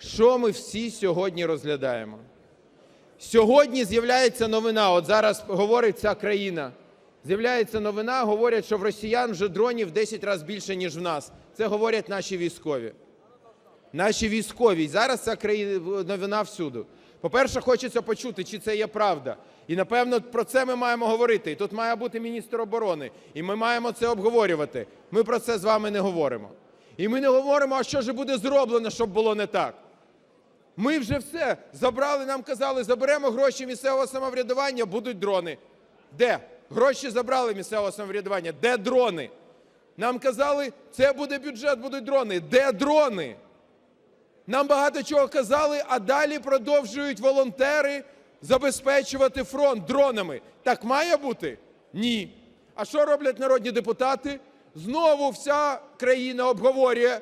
Що ми всі сьогодні розглядаємо? Сьогодні з'являється новина. От зараз говорить ця країна. З'являється новина, говорять, що в росіян вже дронів в 10 разів більше, ніж в нас. Це говорять наші військові. Наші військові. Зараз ця країна новина всюди. По-перше, хочеться почути, чи це є правда. І напевно про це ми маємо говорити. І тут має бути міністр оборони. І ми маємо це обговорювати. Ми про це з вами не говоримо. І ми не говоримо, а що ж буде зроблено, щоб було не так. Ми вже все забрали, нам казали, заберемо гроші місцевого самоврядування, будуть дрони. Де? Гроші забрали місцевого самоврядування. Де дрони? Нам казали, це буде бюджет, будуть дрони. Де дрони? Нам багато чого казали, а далі продовжують волонтери забезпечувати фронт дронами. Так має бути? Ні. А що роблять народні депутати? Знову вся країна обговорює,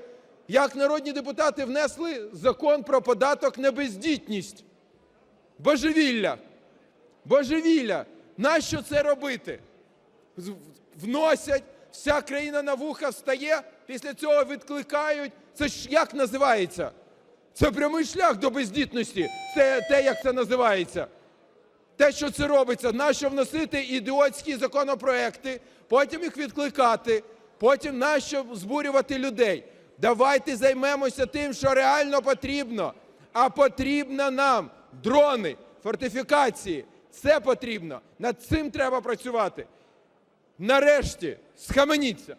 як народні депутати внесли закон про податок на бездітність. Божевілля. Божевілля. Нащо це робити? Вносять, вся країна на вуха встає, після цього відкликають. Це ж як називається? Це прямий шлях до бездітності. Це те, як це називається. Те, що це робиться, нащо вносити ідіотські законопроекти, потім їх відкликати, потім нащо збурювати людей. Давайте займемося тим, що реально потрібно. А потрібно нам дрони, фортифікації. Це потрібно. Над цим треба працювати. Нарешті, схаменіться.